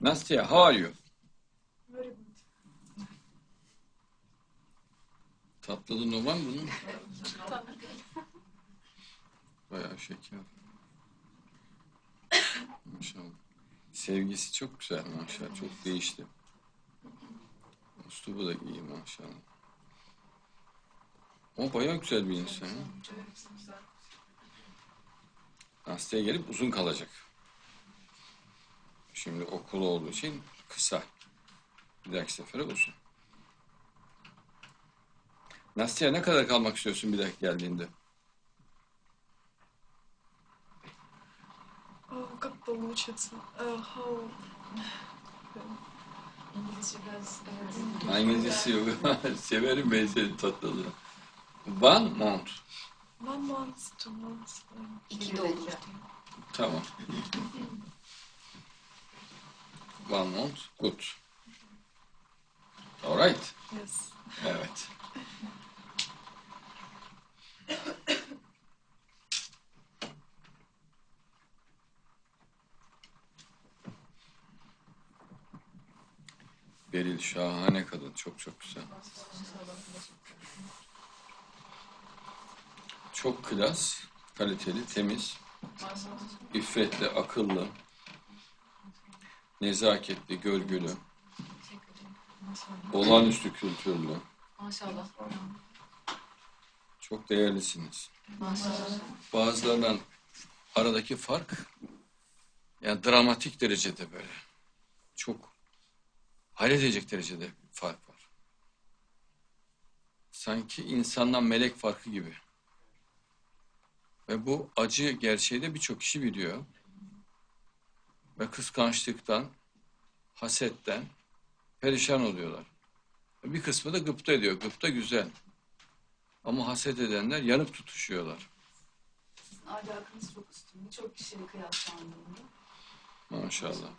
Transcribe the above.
Nastya, how are you? Very good. Tatlılığın o var mı bunun? Bayağı şeker. Maşallah. Sevgisi çok güzel maşallah. Çok değişti. Üslubu da iyi maşallah. O bayağı güzel bir insan. ya. Hastaya gelip uzun kalacak. Şimdi okul olduğu için kısa. Bir dahaki sefere uzun. Nastya ne kadar kalmak istiyorsun bir dahaki geldiğinde? А, Как получится? Э, How... İngilizce biraz evet. Ha, İngilizcesi yok. Severim ben senin tatlılığını. One month. One month, two months. э, İki de olur. Tamam. One month. Good. Alright. Yes. Evet. Beril şahane kadın. Çok çok güzel. Çok klas, kaliteli, temiz, iffetli, akıllı, nezaketli, görgülü, olağanüstü kültürlü. Maşallah. Çok değerlisiniz. Maşallah. Bazılarından aradaki fark yani dramatik derecede böyle. Çok hayret edecek derecede fark var. Sanki insandan melek farkı gibi. Ve bu acı gerçeği de birçok kişi biliyor. Ve kıskançlıktan, hasetten perişan oluyorlar. Bir kısmı da gıpta ediyor. Gıpta güzel. Ama haset edenler yanıp tutuşuyorlar. Ahlakınız çok üstün. Birçok kişiyle kıyaslandığında. Maşallah.